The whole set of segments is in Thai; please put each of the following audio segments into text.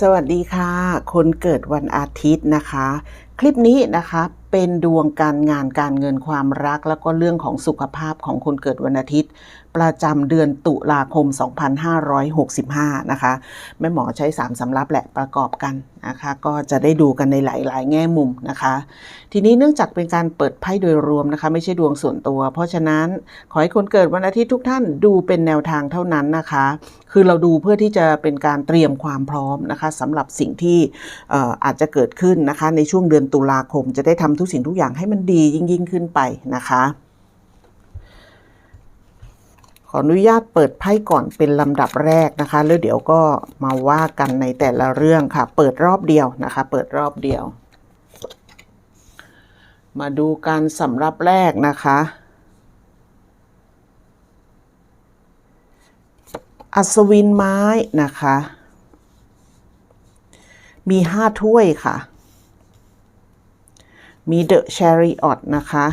สวัสดีค่ะ คนเกิดวันอาทิตย์นะคะ คลิปนี้นะคะเป็นดวงการงานการเงินความรัก แล้วก็เรื่องของสุขภาพของคนเกิดวันอาทิตย์ ประจำเดือนตุลาคม 2565 นะคะแม่หมอใช้ 3สำรับแหละประกอบกันนะคะก็จะได้ดูกันในหลาย ๆ แง่มุมนะคะ ทีนี้เนื่องจากเป็นการเปิดไพ่โดยรวมนะคะไม่ใช่ดวงส่วนตัว เพราะฉะนั้นขอให้คนเกิดวันอาทิตย์ทุกท่านดูเป็นแนวทางเท่านั้นนะคะ คือเราดูเพื่อที่จะเป็นการเตรียมความพร้อมนะคะสำหรับสิ่งที่อออาจจะเกิดขึ้นนะคะในช่วงเดือนตุลาคมจะได้ทำทุกสิ่งทุกอย่างให้มันดียิ่งยิ่งขึ้นไปนะคะ ออนุญาตเปิดไพ่ก่อนเป็นลำดับแรกนะคะ แล้วเดี๋ยวก็มาว่ากันในแต่ละเรื่องค่ะ เปิดรอบเดียวนะคะ เปิดรอบเดียว มาดูการสำรับแรกนะคะ อัศวินไม้นะคะ มีห้าถ้วยค่ะ มีเดอะแชริออตนะคะ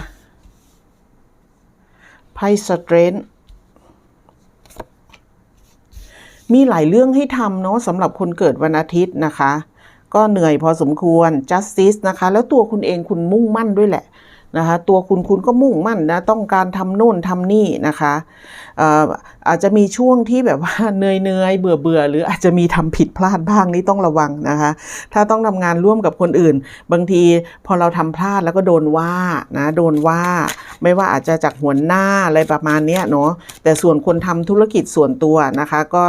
ไพ่สเตรนท มีหลายเรื่องให้ทำเนาะสำหรับคนเกิดวันอาทิตย์นะคะ ก็เหนื่อยพอสมควร justice นะคะ แล้วตัวคุณเองคุณมุ่งมั่นด้วยแหละ นะคะตัวคุณคุณก็มุ่งมั่นนะต้องการทำโน่นทำนี่นะคะอออาจจะมีช่วงที่แบบว่าเหนื่อยเนื่อยเบื่อเบื่อหรืออาจจะมีทำผิดพลาดบ้างนี่ต้องระวังนะคะ ถ้าต้องทำงานร่วมกับคนอื่น บางทีพอเราทำพลาดแล้วก็โดนว่านะโดนว่า ไม่ว่าอาจจะจากหัวหน้าอะไรประมาณนี้เนาะแต่ส่วนคนทำธุรกิจส่วนตัวนะคะ ก็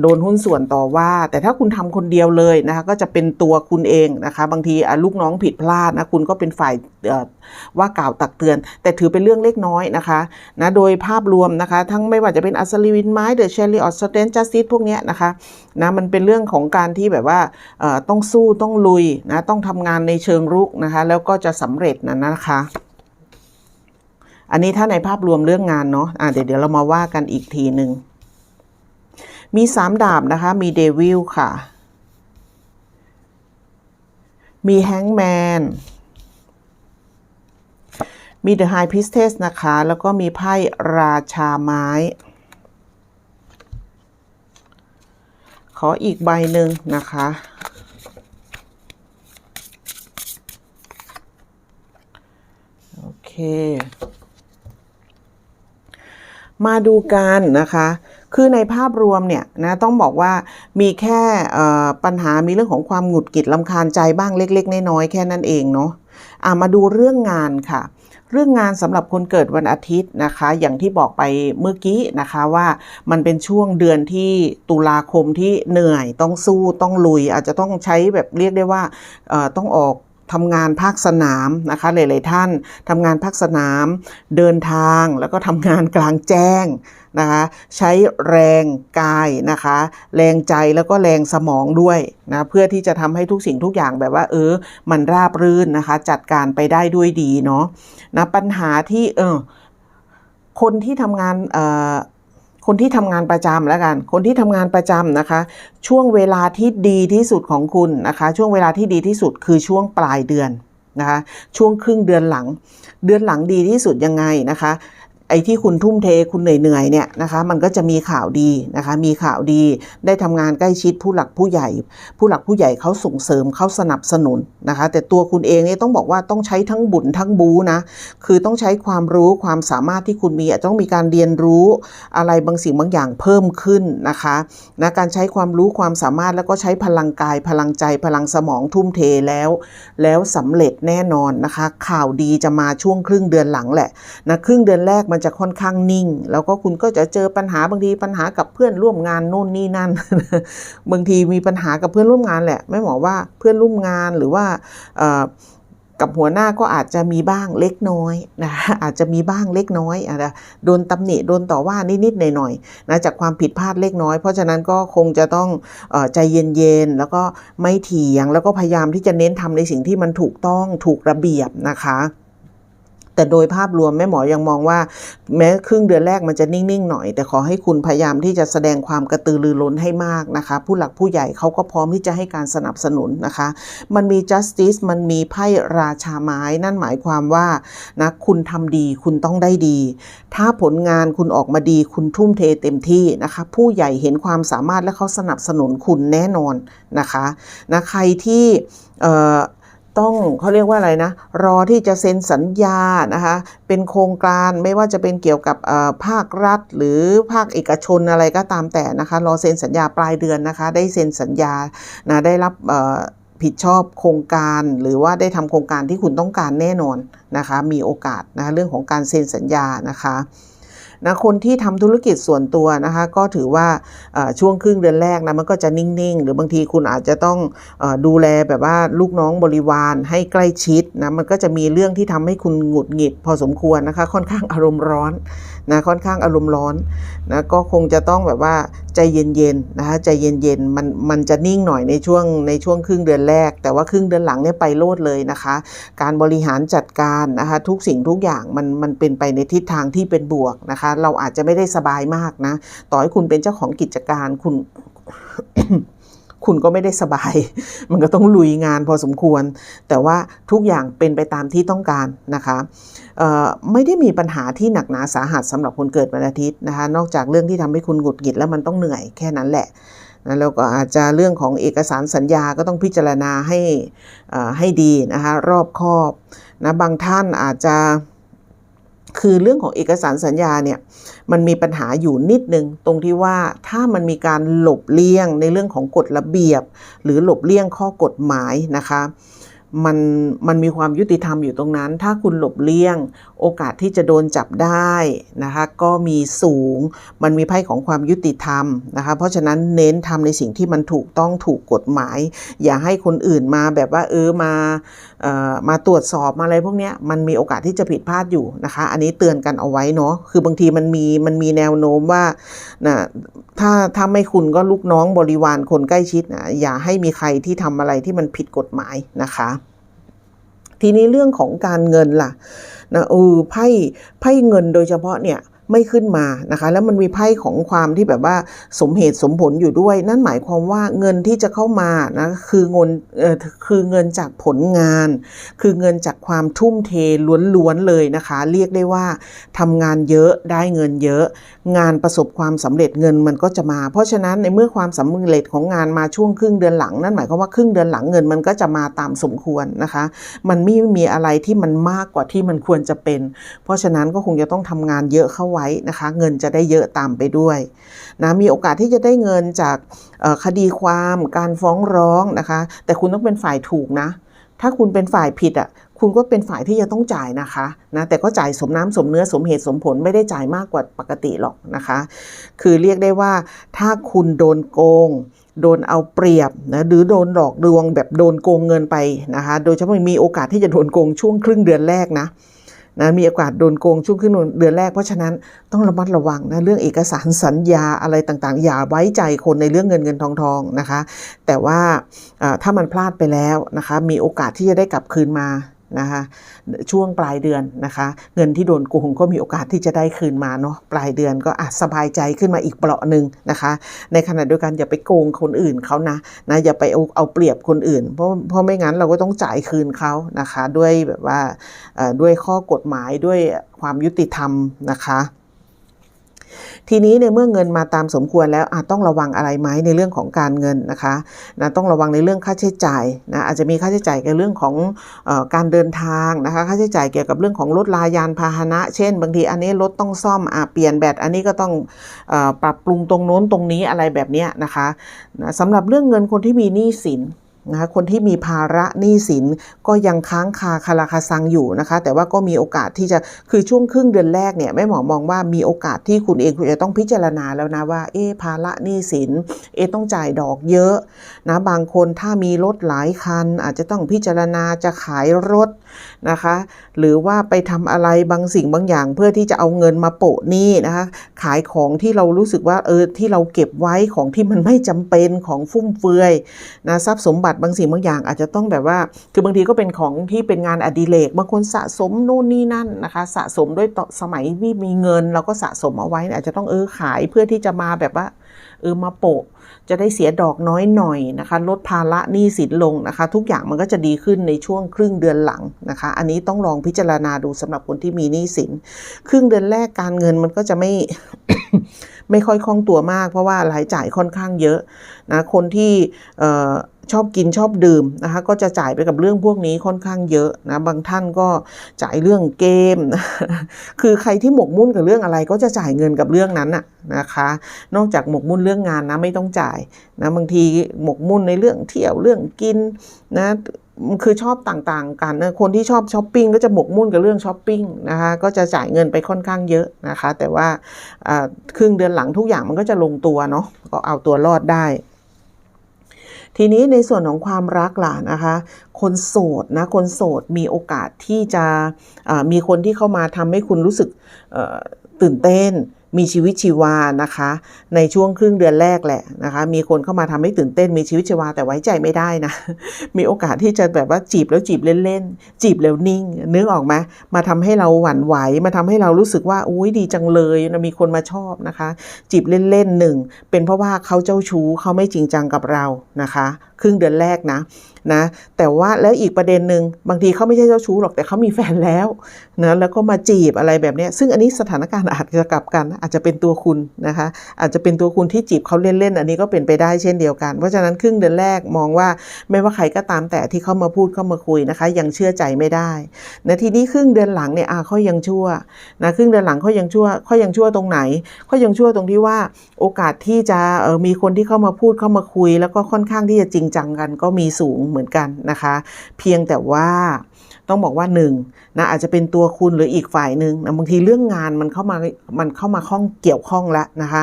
โดนหุ้นส่วนต่อว่า แต่ถ้าคุณทำคนเดียวเลยนะคะก็จะเป็นตัวคุณเองนะคะ บางทีลูกน้องผิดพลาดนะคุณก็เป็นฝ่ายว่ากล่าวตักเตือน แต่ถือเป็นเรื่องเล็กน้อยนะคะนะโดยภาพรวมนะคะ ทั้งไม่ว่าจะเป็นอัศลีวินไม้เดอะเชลลี่ออสเตนจัสติสพวกเนี้ยนะคะนะมันเป็นเรื่องของการที่แบบว่าต้องสู้ต้องลุยนะต้องทำงานในเชิงรุกนะคะ แล้วก็จะสำเร็จนะนะคะอันนี้ถ้าในภาพรวมเรื่องงานเนาะอะเดี๋ยวเดี๋ยวเรามาว่ากันอีกทีหนึ่ง มีสามดาบนะคะ มีเดวิลค่ะ มีแฮงแมน มีเดอะไฮพิสเทสนะคะ แล้วก็มีไพ่ราชาไม้ ขออีกใบหนึ่งนะคะ โอเค มาดูกันนะคะคือในภาพรวมเนี่ยนะต้องบอกว่ามีแค่ปัญหามีเรื่องของความหงุดหงิดลำคาญใจบ้างเล็ก ๆ น้อยๆแค่นั้นเองเนาะะมาดูเรื่องงานค่ะ เรื่องงานสำหรับคนเกิดวันอาทิตย์นะคะ อย่างที่บอกไปเมื่อกี้นะคะว่ามันเป็นช่วงเดือนที่ตุลาคมที่เหนื่อยต้องสู้ต้องลุย อาจจะต้องใช้แบบเรียกได้ว่าต้องออก ทำงานภาคสนามนะคะหลาย ๆ ท่านทำงานภาคสนาม เดินทางแล้วก็ทำงานกลางแจ้งนะคะใช้แรงกายนะคะ แรงใจแล้วก็แรงสมองด้วยนะเพื่อที่จะทำให้ทุกสิ่งทุกอย่างแบบว่า เออ มันราบรื่นนะคะ จัดการไปได้ด้วยดีเนาะนะปัญหาที่เออคนที่ทำงานเอ่อ คนที่ทำงานประจำแล้วกัน คนที่ทำงานประจำนะคะ ช่วงเวลาที่ดีที่สุดของคุณนะคะ ช่วงเวลาที่ดีที่สุดคือช่วงปลายเดือนนะคะ ช่วงครึ่งเดือนหลัง เดือนหลังดีที่สุดยังไงนะคะ ไอ้ที่คุณทุ่มเทคุณเหนื่อยๆเนี่ยนะคะมันก็จะมีข่าวดีนะคะมีข่าวดีได้ทำงานใกล้ชิดผู้หลักผู้ใหญ่ ผู้หลักผู้ใหญ่เขาส่งเสริมเขาสนับสนุนนะคะแต่ตัวคุณเองเนี่ยต้องบอกว่าต้องใช้ทั้งบุญทั้งบูนะคือต้องใช้ความรู้ความสามารถที่คุณมีอะต้องมีการเรียนรู้อะไรบางสิ่งบางอย่างเพิ่มขึ้นนะคะนะการใช้ความรู้ความสามารถแล้วก็ใช้พลังกายพลังใจพลังสมองทุ่มเทแล้ว แล้วสำเร็จแน่นอนนะคะข่าวดีจะมาช่วงครึ่งเดือนหลังแหละนะครึ่งเดือนแรกมันจะค่อนข้างนิ่ง แล้วก็คุณก็จะเจอปัญหาบางทีปัญหากับเพื่อนร่วมงานโน่นนี่นั่น บางทีมีปัญหากับเพื่อนร่วมงานแหละไม่บอกว่าเพื่อนร่วมงานหรือว่ากับหัวหน้าก็อาจจะมีบ้างเล็กน้อยนะอาจจะมีบ้างเล็กน้อยอะนะโดนตำหนิโดนต่อว่านิดๆหน่อยๆนะจากความผิดพลาดเล็กน้อย เพราะฉะนั้นก็คงจะต้องอใจเย็นๆแล้วก็ไม่เถียงแล้วก็พยายามที่จะเน้นทำในสิ่งที่มันถูกต้องถูกระเบียบนะคะ แต่โดยภาพรวมแม่หมอยังมองว่า แม้ครึ่งเดือนแรกมันจะนิ่ง ๆ หน่อย แต่ขอให้คุณพยายามที่จะแสดงความกระตือรือร้นให้มากนะคะ ผู้หลักผู้ใหญ่เขาก็พร้อมที่จะให้การสนับสนุนนะคะ มันมี justice มันมีไพ่ราชาไม้ นั่นหมายความว่านะคุณทำดีคุณต้องได้ดี ถ้าผลงานคุณออกมาดีคุณทุ่มเทเต็มที่นะคะ ผู้ใหญ่เห็นความสามารถและเขาสนับสนุนคุณแน่นอนนะคะนะใครที่ ต้องเขาเรียกว่าอะไรนะ รอที่จะเซ็นสัญญานะคะเป็นโครงการไม่ว่าจะเป็นเกี่ยวกับภาครัฐ หรือภาคเอกชนอะไรก็ตามแต่นะคะรอเซ็นสัญญาปลายเดือนนะคะได้เซ็นสัญญานะได้รับผิดชอบโครงการหรือว่าได้ทำโครงการที่คุณต้องการแน่นอนนะคะมีโอกาสนะะเรื่องของการเซ็นสัญญานะคะ นะคนที่ทำธุรกิจส่วนตัวนะคะ ก็ถือว่าช่วงครึ่งเดือนแรกนะมันก็จะนิ่งๆ หรือบางทีคุณอาจจะต้องอดูแลแบบว่าลูกน้องบริวารให้ใกล้ชิดนะมันก็จะมีเรื่องที่ทำให้คุณหงุดหงิดพอสมควรนะคะ ค่อนข้างอารมณ์ร้อน นะค่อนข้างอารมณ์ร้อนนะก็คงจะต้องแบบว่าใจเย็นๆนะคะใจเย็นๆมันมันจะนิ่งหน่อยในช่วงในช่วงครึ่งเดือนแรก แต่ว่าครึ่งเดือนหลังเนี่ยไปโลดเลยนะคะ การบริหารจัดการนะคะทุกสิ่งทุกอย่างมันมันเป็นไปในทิศทางที่เป็นบวกนะคะ เราอาจจะไม่ได้สบายมากนะ ต่อให้คุณเป็นเจ้าของกิจการคุณ คุณก็ไม่ได้สบาย มันก็ต้องลุยงานพอสมควร แต่ว่าทุกอย่างเป็นไปตามที่ต้องการนะคะไม่ได้มีปัญหาที่หนักหนาสาหัสสำหรับคนเกิดวันอาทิตย์นะคะ นอกจากเรื่องที่ทำให้คุณหงุดหงิดแล้วมันต้องเหนื่อยแค่นั้นแหละนะแล้วก็อาจจะเรื่องของเอกสารสัญญาก็ต้องพิจารณาให้ให้ดีนะคะรอบคอบนะบางท่านอาจจะ คือเรื่องของเอกสารสัญญาเนี่ยมันมีปัญหาอยู่นิดนึง ตรงที่ว่าถ้ามันมีการหลบเลี่ยงในเรื่องของกฎระเบียบ หรือหลบเลี่ยงข้อกฎหมายนะคะ มันมันมีความยุติธรรมอยู่ตรงนั้น ถ้าคุณหลบเลี่ยง โอกาสที่จะโดนจับได้นะคะก็มีสูง มันมีไพ่ของความยุติธรรมนะคะ เพราะฉะนั้นเน้นทำในสิ่งที่มันถูกต้องถูกกฎหมาย อย่าให้คนอื่นมาแบบว่าเออมาเอ่อมาตรวจสอบมาอะไรพวกเนี้ยมันมีโอกาสที่จะผิดพลาดอยู่นะคะ อันนี้เตือนกันเอาไว้เนาะ คือบางทีมันมีมันมีแนวโน้มว่านะถ้าถ้าไม่คุณก็ลูกน้องบริวารคนใกล้ชิดนะอย่าให้มีใครที่ทำอะไรที่มันผิดกฎหมายนะคะ ทีนี้เรื่องของการเงินล่ะนะเออไพ่ไพ่เงินโดยเฉพาะเนี่ย ไม่ขึ้นมานะคะ แล้วมันมีไพ่ของความที่แบบว่าสมเหตุสมผลอยู่ด้วย นั่นหมายความว่าเงินที่จะเข้ามานะคือเงินคือเงินจากผลงาน คือเงินจากความทุ่มเทล้วนๆเลยนะคะ เรียกได้ว่าทำงานเยอะได้เงินเยอะ งานประสบความสำเร็จเงินมันก็จะมา เพราะฉะนั้นในเมื่อความสำเร็จของงานมาช่วงครึ่งเดือนหลัง นั่นหมายความว่าครึ่งเดือนหลังเงินมันก็จะมาตามสมควรนะคะ มันไม่มีอะไรที่มันมากกว่าที่มันควรจะเป็น เพราะฉะนั้นก็คงจะต้องทำงานเยอะเข้าไว้นะคะ เงินจะได้เยอะตามไปด้วยนะมีโอกาสที่จะได้เงินจากคดีความการฟ้องร้องนะคะ แต่คุณต้องเป็นฝ่ายถูกนะ ถ้าคุณเป็นฝ่ายผิดอะคุณก็เป็นฝ่ายที่จะต้องจ่ายนะคะนะแต่ก็จ่ายสมน้ำสมเนื้อสมเหตุสมผลไม่ได้จ่ายมากกว่าปกติหรอกนะคะ คือเรียกได้ว่าถ้าคุณโดนโกง โดนเอาเปรียบนะหรือโดนหลอกลวงแบบโดนโกงเงินไปนะคะ โดยเฉพาะมีโอกาสที่จะโดนโกงช่วงครึ่งเดือนแรกนะ นะมีโอกาสโดนโกงช่วงขึ้นเดือนแรกเพราะฉะนั้นต้องระมัดระวังนะเรื่องเอกสารสัญญาอะไรต่างๆ อย่าไว้ใจคนในเรื่องเงินเงินทองทองนะคะ แต่ว่าถ้ามันพลาดไปแล้วนะคะมีโอกาสที่จะได้กลับคืนมา นะคะช่วงปลายเดือนนะคะ เงินที่โดนโกงก็มีโอกาสที่จะได้คืนมาเนาะปลายเดือนก็อาจสบายใจขึ้นมาอีกเปราะหนึ่งนะคะ ในขณะเดียวกันอย่าไปโกงคนอื่นเขานะนะอย่าไปเอาเอาเปรียบคนอื่น เพราะเพราะไม่งั้นเราก็ต้องจ่ายคืนเขานะคะ ด้วยแบบว่าด้วยข้อกฎหมายด้วยความยุติธรรมนะคะ ทีนี้ในเมื่อเงินมาตามสมควรแล้วอาจต้องระวังอะไรไหมในเรื่องของการเงินนะคะนะต้องระวังในเรื่องค่าใช้จ่ายนะอาจจะมีค่าใช้จ่ายในเรื่องของออการเดินทางนะคะค่าใช้จ่ายเกี่ยวกับเรื่องของรถลายานพาหนะ เช่น บางทีอันนี้รถต้องซ่อมอเปลี่ยนแบตอันนี้ก็ต้องอปรับปรุงตรงโน้นตรงนี้อะไรแบบนี้นะคะนะสำหรับเรื่องเงินคนที่มีหนี้สิน นะคะคนที่มีภาระหนี้สินก็ยังค้างคาคาราคาซังอยู่นะคะ แต่ว่าก็มีโอกาสที่จะคือช่วงครึ่งเดือนแรกเนี่ยแม่หมอมองว่ามีโอกาสที่คุณเองคุณจะต้องพิจารณาแล้วนะว่าเอ๊ภาระหนี้สินเอ๊ต้องจ่ายดอกเยอะนะบางคนถ้ามีรถหลายคัน อาจจะต้องพิจารณาจะขายรถ นะคะ หรือว่าไปทำอะไรบางสิ่งบางอย่าง เพื่อที่จะเอาเงินมาโปะหนี้นะคะ ขายของที่เรารู้สึกว่าเออที่เราเก็บไว้ของที่มันไม่จำเป็นของฟุ่มเฟือยนะทรัพย์สมบัติบางสิ่งบางอย่าง อาจจะต้องแบบว่า คือบางทีก็เป็นของที่เป็นงานอดิเรกบางคนสะสมนู่นนี่นั่นนะคะ สะสมด้วยสมัยที่มีเงินเราก็สะสมเอาไว้อาจจะต้องเออขายเพื่อที่จะมาแบบว่า เออมาโปะจะได้เสียดอกน้อยหน่อยนะคะ ลดภาระหนี้สินลงนะคะ ทุกอย่างมันก็จะดีขึ้นในช่วงครึ่งเดือนหลังนะคะ อันนี้ต้องลองพิจารณาดูสำหรับคนที่มีหนี้สิน ครึ่งเดือนแรกการเงินมันก็จะไม่ไม่ค่อยคล่องตัวมาก เพราะว่ารายจ่ายค่อนข้างเยอะนะคนที่เอ่อ ชอบกินชอบดื่มนะคะก็จะจ่ายไปกับเรื่องพวกนี้ค่อนข้างเยอะนะบางท่านก็จ่ายเรื่องเกม คือใครที่หมกมุ่นกับเรื่องอะไร ก็จะจ่ายเงินกับเรื่องนั้นน่ะนะคะ นอกจากหมกมุ่นเรื่องงานนะไม่ต้องจ่ายนะบางทีหมกมุ่นในเรื่องเที่ยวเรื่องกินนะคือชอบต่างๆกันนะคนที่ชอบช้อปปิ้งก็จะหมกมุ่นกับเรื่องช้อปปิ้งนะคะก็จะจ่ายเงินไปค่อนข้างเยอะนะคะ แต่ว่าอ่าครึ่งเดือนหลังทุกอย่างมันก็จะลงตัวเนาะก็เอาตัวรอดได้ ทีนี้ในส่วนของความรักล่ะนะคะ คนโสดนะ คนโสดมีโอกาสที่จะมีคนที่เข้ามาทำให้คุณรู้สึกตื่นเต้น มีชีวิตชีวานะคะ ในช่วงครึ่งเดือนแรกแหละนะคะ มีคนเข้ามาทำให้ตื่นเต้นมีชีวิตชีวาแต่ไว้ใจไม่ได้นะ มีโอกาสที่จะแบบว่าจีบแล้วจีบเล่นๆ จีบแล้วนิ่ง นึกออกไหมมาทำให้เราหวั่นไหว มาทำให้เรารู้สึกว่าอุ้ยดีจังเลยนะมีคนมาชอบนะคะ จีบเล่นๆหนึ่งเป็นเพราะว่าเขาเจ้าชู้เขาไม่จริงจังกับเรานะคะ ครึ่งเดือนแรกนะนะแต่ว่าแล้วอีกประเด็นหนึ่งบางทีเขาไม่ใช่เจ้าชู้หรอกแต่เขามีแฟนแล้วนะแล้วก็มาจีบอะไรแบบนี้ซึ่งอันนี้สถานการณ์อาจจะกลับกัน อาจจะเป็นตัวคุณนะคะอาจจะเป็นตัวคุณที่จีบเขาเล่นๆอันนี้ก็เป็นไปได้เช่นเดียวกัน เพราะฉะนั้นครึ่งเดือนแรกมองว่าไม่ว่าใครก็ตามแต่ที่เข้ามาพูดเข้ามาคุยนะคะ ยังเชื่อใจไม่ได้นะทีนี้ครึ่งเดือนหลังเนี่ยอ่าเขายังชั่วนะครึ่งเดือนหลังเขายังชั่วเขายังชั่วตรงไหนเขายังชั่วตรงที่ว่าโอกาสที่จะเออมีคนที่เข้ามาพูดเข้ามาคุย แล้วก็ค่อนข้างที่จะจริงจังกันก็มีสูงเหมือนกันนะคะ เพียงแต่ว่าต้องบอกว่าหนึ่งนะอาจจะเป็นตัวคุณหรืออีกฝ่ายหนึ่งนะบางทีเรื่องงานมันเข้ามามันเข้ามาข้องเกี่ยวข้องแล้วนะคะ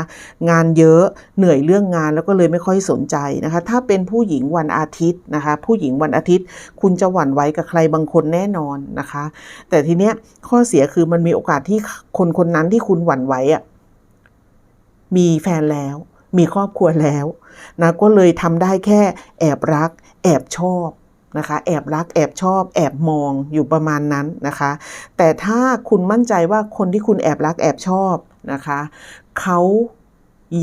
งานเยอะเหนื่อยเรื่องงานแล้วก็เลยไม่ค่อยสนใจนะคะ ถ้าเป็นผู้หญิงวันอาทิตย์นะคะ ผู้หญิงวันอาทิตย์ คุณจะหวั่นไหวกับใครบางคนแน่นอนนะคะ แต่ทีเนี้ยข้อเสียคือมันมีโอกาสที่คนคนนั้นที่คุณหวั่นไหวอะมีแฟนแล้ว มีครอบครัวแล้วนะก็เลยทำได้แค่แอบรัก แอบชอบนะคะแอบรักแอบชอบ แอบมองอยู่ประมาณนั้นนะคะ แต่ถ้าคุณมั่นใจว่าคนที่คุณแอบรักแอบชอบนะคะเขา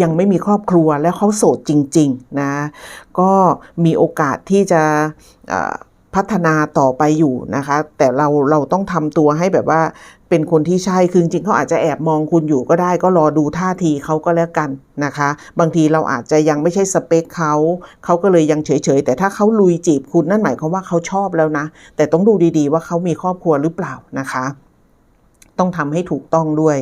ยังไม่มีครอบครัวและเขาโสดจริงๆนะก็มีโอกาสที่จะพัฒนาต่อไปอยู่นะคะ แต่เราเราต้องทำตัวให้แบบว่า เป็นคนที่ใช่คือจริงเขาอาจจะแอบมองคุณอยู่ก็ได้ก็รอดูท่าทีเขาก็แล้วกันนะคะ บางทีเราอาจจะยังไม่ใช่สเปคเขาเขาก็เลยยังเฉยๆ แต่ถ้าเขาลุยจีบคุณนั่นหมายความว่าเขาชอบแล้วนะ แต่ต้องดูดีๆว่าเขามีครอบครัวหรือเปล่านะคะ ต้องทำให้ถูกต้องด้วย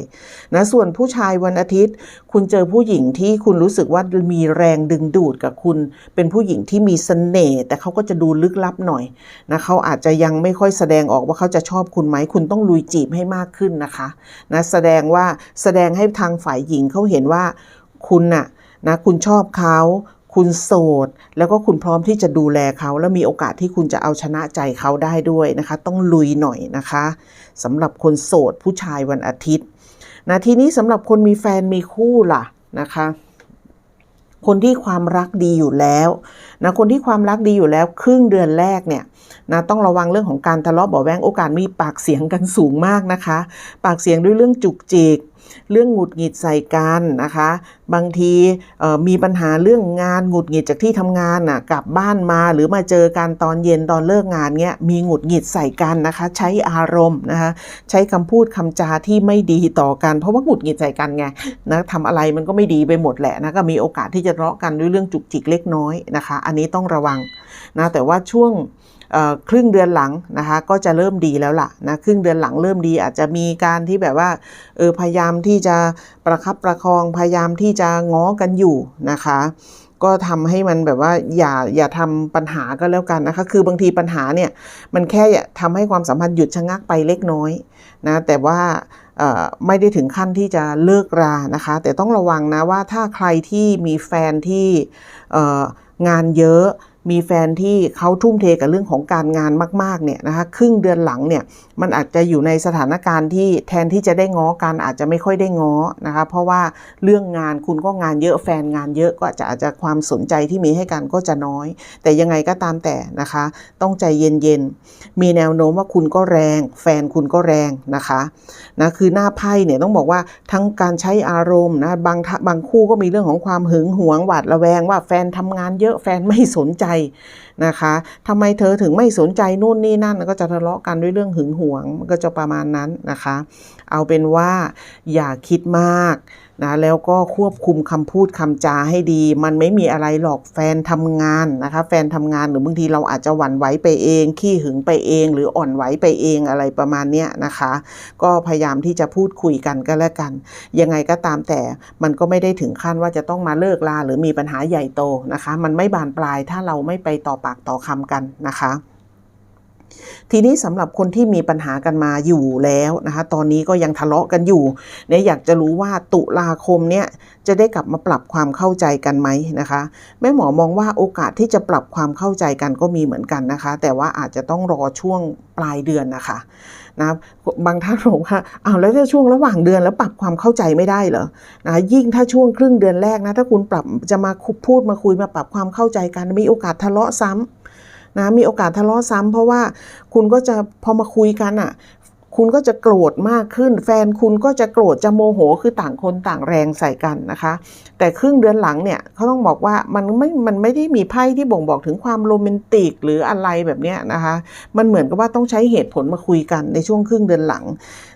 นะส่วนผู้ชายวันอาทิตย์ คุณเจอผู้หญิงที่คุณรู้สึกว่ามีแรงดึงดูดกับคุณ เป็นผู้หญิงที่มีเสน่ห์แต่เขาก็จะดูลึกลับหน่อยนะเขาอาจจะยังไม่ค่อยแสดงออกว่าเขาจะชอบคุณไหมคุณต้องลุยจีบให้มากขึ้นนะคะนะแสดงว่าแสดงให้ทางฝ่ายหญิงเขาเห็นว่าคุณน่ะนะคุณชอบเขา คุณโสด แล้วก็คุณพร้อมที่จะดูแลเขา แล้วมีโอกาสที่คุณจะเอาชนะใจเขาได้ด้วยนะคะ ต้องลุยหน่อยนะคะสำหรับคนโสดผู้ชายวันอาทิตย์นะทีนี้สำหรับคนมีแฟนมีคู่ล่ะนะคะคนที่ความรักดีอยู่แล้วนะคนที่ความรักดีอยู่แล้ว ครึ่งเดือนแรกเนี่ยนะต้องระวังเรื่องของการทะเลาะเบาแวงโอกาสมีปากเสียงกันสูงมากนะคะ ปากเสียงด้วยเรื่องจุกจิก เรื่องหงุดหงิดใส่กันนะคะ บางทีมีปัญหาเรื่องงานหงุดหงิดจากที่ทำงานน่ะกลับบ้านมาหรือมาเจอกันตอนเย็นตอนเลิกงานเนี้ยมีหงุดหงิดใส่กันนะคะ ใช้อารมณ์นะคะใช้คำพูดคำจาที่ไม่ดีต่อกัน เพราะว่าหงุดหงิดใส่กันไงนะทำอะไรมันก็ไม่ดีไปหมดแหละนะก็มีโอกาสที่จะทะเลาะกันด้วยเรื่องจุกจิกเล็กน้อยนะคะ อันนี้ต้องระวังนะแต่ว่าช่วง ครึ่งเดือนหลังนะคะก็จะเริ่มดีแล้วล่ะนะครึ่งเดือนหลังเริ่มดีอาจจะมีการที่แบบว่าเออพยายามที่จะประคับประคองพยายามที่จะง้อกันอยู่นะคะก็ทำให้มันแบบว่าอย่าอย่าทำปัญหาก็แล้วกันนะคะ คือบางทีปัญหาเนี่ยมันแค่ทำให้ความสัมพันธ์หยุดชะงักไปเล็กน้อยนะแต่ว่าไม่ได้ถึงขั้นที่จะเลิกรานะคะ แต่ต้องระวังนะว่าถ้าใครที่มีแฟนที่งานเยอะ มีแฟนที่เขาทุ่มเทกับเรื่องของการงานมากๆเนี่ยนะคะครึ่งเดือนหลังเนี่ยมันอาจจะอยู่ในสถานการณ์ที่แทนที่จะได้ง้อกันอาจจะไม่ค่อยได้ง้อนะคะเพราะว่าเรื่องงานคุณก็งานเยอะแฟนงานเยอะก็อาจจะอาจจะความสนใจที่มีให้กันก็จะน้อย แต่ยังไงก็ตามแต่นะคะ ต้องใจเย็นๆมีแนวโน้มว่าคุณก็แรง แฟนคุณก็แรงนะคะนะคือหน้าไพ่เนี่ยต้องบอกว่าทั้งการใช้อารมณ์นะบางทะบางคู่ก็มีเรื่องของความหึงหวงหวาดระแวงว่าแฟนทำงานเยอะแฟนไม่สนใจนะคะทำไมเธอถึงไม่สนใจนู่นนี่นั่นก็จะทะเลาะกันด้วยเรื่องหึงหวงมันก็จะประมาณนั้นนะคะ เอาเป็นว่าอย่าคิดมาก นะแล้วก็ควบคุมคำพูดคำจาให้ดี มันไม่มีอะไรหรอกแฟนทำงานนะคะแฟนทำงานหรือบางทีเราอาจจะหวั่นไหวไปเอง ขี้หึงไปเอง หรืออ่อนไหวไปเองอะไรประมาณเนี้ยนะคะ ก็พยายามที่จะพูดคุยกันก็แล้วกัน ยังไงก็ตามแต่มันก็ไม่ได้ถึงขั้นว่าจะต้องมาเลิกลาหรือมีปัญหาใหญ่โตนะคะ มันไม่บานปลายถ้าเราไม่ไปต่อปากต่อคำกันนะคะ ทีนี้สำหรับคนที่มีปัญหากันมาอยู่แล้วนะคะ ตอนนี้ก็ยังทะเลาะกันอยู่เนี่ยอยากจะรู้ว่าตุลาคมเนี่ยจะได้กลับมาปรับความเข้าใจกันไหมนะคะแม่หมอมองว่าโอกาสที่จะปรับความเข้าใจกันก็มีเหมือนกันนะคะ แต่ว่าอาจจะต้องรอช่วงปลายเดือนนะคะนะบางท่านบอกว่าอ้าวแล้วถ้าช่วงระหว่างเดือนแล้วปรับความเข้าใจไม่ได้เหรอนะยิ่งถ้าช่วงครึ่งเดือนแรกนะถ้าคุณปรับจะมาพูดมาคุยมาปรับความเข้าใจกันมีโอกาสทะเลาะซ้ำ นะมีโอกาสทะเลาะซ้ำเพราะว่าคุณก็จะพอมาคุยกันอะคุณก็จะโกรธมากขึ้น แฟนคุณก็จะโกรธจะโมโหคือต่างคนต่างแรงใส่กันนะคะ แต่ครึ่งเดือนหลังเนี่ยเขาต้องบอกว่ามันไม่มันไม่ได้มีไพ่ที่บ่งบอกถึงความโรแมนติกหรืออะไรแบบเนี้ยนะคะ มันเหมือนกับว่าต้องใช้เหตุผลมาคุยกันในช่วงครึ่งเดือนหลัง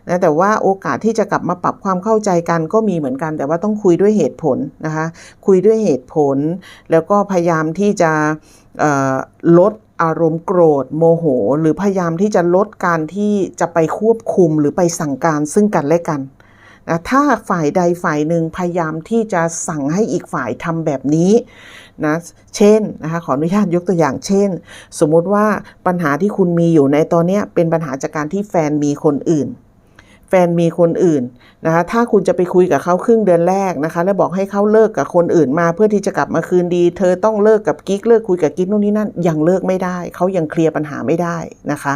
นะแต่ว่าโอกาสที่จะกลับมาปรับความเข้าใจกันก็มีเหมือนกัน แต่ว่าต้องคุยด้วยเหตุผลนะคะ คุยด้วยเหตุผล แล้วก็พยายามที่จะลด อารมณ์โกรธโมโห หรือพยายามที่จะลดการที่จะไปควบคุมหรือไปสั่งการซึ่งกันและกันนะถ้าฝ่ายใดฝ่ายหนึ่งพยายามที่จะสั่งให้อีกฝ่ายทำแบบนี้นะเช่นนะคะขออนุญาตยกตัวอย่างเช่น สมมติว่าปัญหาที่คุณมีอยู่ในตอนนี้เป็นปัญหาจากการที่แฟนมีคนอื่น แฟนมีคนอื่นนะคะถ้าคุณจะไปคุยกับเขาครึ่งเดือนแรกนะคะ แล้วบอกให้เขาเลิกกับคนอื่นมา เพื่อที่จะกลับมาคืนดี เธอต้องเลิกกับกิ๊กเลิกคุยกับกิ๊กนู่นนี่นั่นยังเลิกไม่ได้ เขายังเคลียร์ปัญหาไม่ได้นะคะ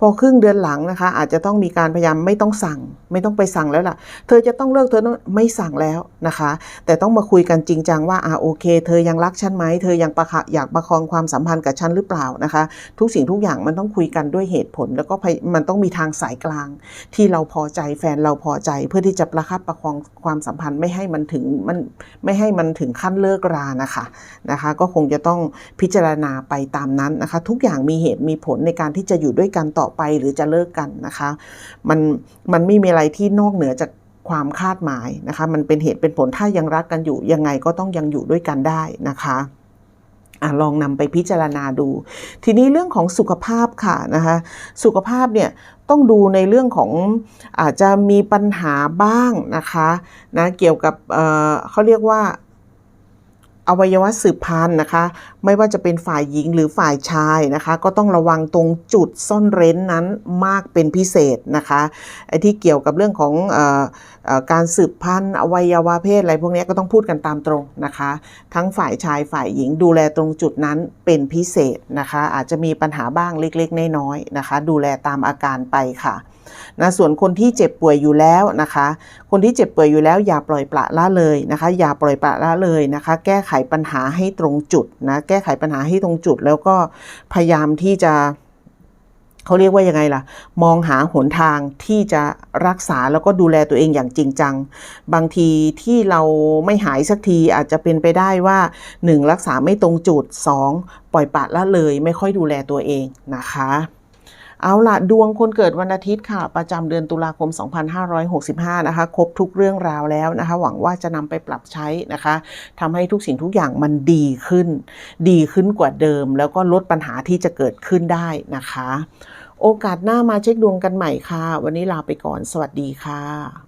พอครึ่งเดือนหลังนะคะ อาจจะต้องมีการพยายามไม่ต้องสั่ง ไม่ต้องไปสั่งแล้วล่ะ เธอจะต้องเลิกเธอต้องไม่สั่งแล้วนะคะ แต่ต้องมาคุยกันจริงจังว่าอ่าโอเค เธอยังรักฉันไหมเธอยังประคะอยากประคองความสัมพันธ์กับฉันหรือเปล่านะคะ ทุกสิ่งทุกอย่างมันต้องคุยกันด้วยเหตุผล แล้วก็มันต้องมีทางสายกลางที่เราพอใจแฟนเราพอใจเพื่อที่จะประคับประคองความสัมพันธ์ไม่ให้มันถึงมันไม่ให้มันถึงขั้นเลิกรานะคะนะคะ ก็คงจะต้องพิจารณาไปตามนั้นนะคะ ทุกอย่างมีเหตุมีผลในการที่จะอยู่ด้วยกันต่อไปหรือจะเลิกกันนะคะ มันมันไม่มีอะไรที่นอกเหนือจากความคาดหมายนะคะ มันเป็นเหตุเป็นผลถ้ายังรักกันอยู่ ยังไงก็ต้องยังอยู่ด้วยกันได้นะคะอะลองนำไปพิจารณาดู ทีนี้เรื่องของสุขภาพค่ะนะคะ สุขภาพเนี่ย ต้องดูในเรื่องของอาจจะมีปัญหาบ้างนะคะนะเกี่ยวกับเเขาเรียกว่า อวัยวะสืบพันธุ์นะคะ ไม่ว่าจะเป็นฝ่ายหญิงหรือฝ่ายชายนะคะ ก็ต้องระวังตรงจุดซ่อนเร้นนั้นมากเป็นพิเศษนะคะไอ้ที่เกี่ยวกับเรื่องของออการสืบพันธุ์อวัยวะเพศอะไรพวกนี้ก็ต้องพูดกันตามตรงนะคะ ทั้งฝ่ายชายฝ่ายหญิงดูแลตรงจุดนั้นเป็นพิเศษนะคะ อาจจะมีปัญหาบ้างเล็กๆน้อยๆนะคะ ดูแลตามอาการไปค่ะ นะส่วนคนที่เจ็บป่วยอยู่แล้วนะคะ คนที่เจ็บป่วยอยู่แล้วอย่าปล่อยปละละเลยนะคะ อย่าปล่อยปละละเลยนะคะ แก้ไขปัญหาให้ตรงจุดนะแก้ไขปัญหาให้ตรงจุด แล้วก็พยายามที่จะเขาเรียกว่ายังไงล่ะ มองหาหนทางที่จะรักษาแล้วก็ดูแลตัวเองอย่างจริงจัง บางทีที่เราไม่หายสักทีอาจจะเป็นไปได้ว่า 1. รักษาไม่ตรงจุด 2. ปล่อยปละละเลย ไม่ค่อยดูแลตัวเองนะคะ เอาละดวงคนเกิดวันอาทิตย์ค่ะ ประจำเดือนตุลาคม 2565 นะคะ ครบทุกเรื่องราวแล้วนะคะ หวังว่าจะนำไปปรับใช้นะคะทำให้ทุกสิ่งทุกอย่างมันดีขึ้น ดีขึ้นกว่าเดิม แล้วก็ลดปัญหาที่จะเกิดขึ้นได้นะคะ โอกาสหน้ามาเช็คดวงกันใหม่ค่ะ วันนี้ลาไปก่อน สวัสดีค่ะ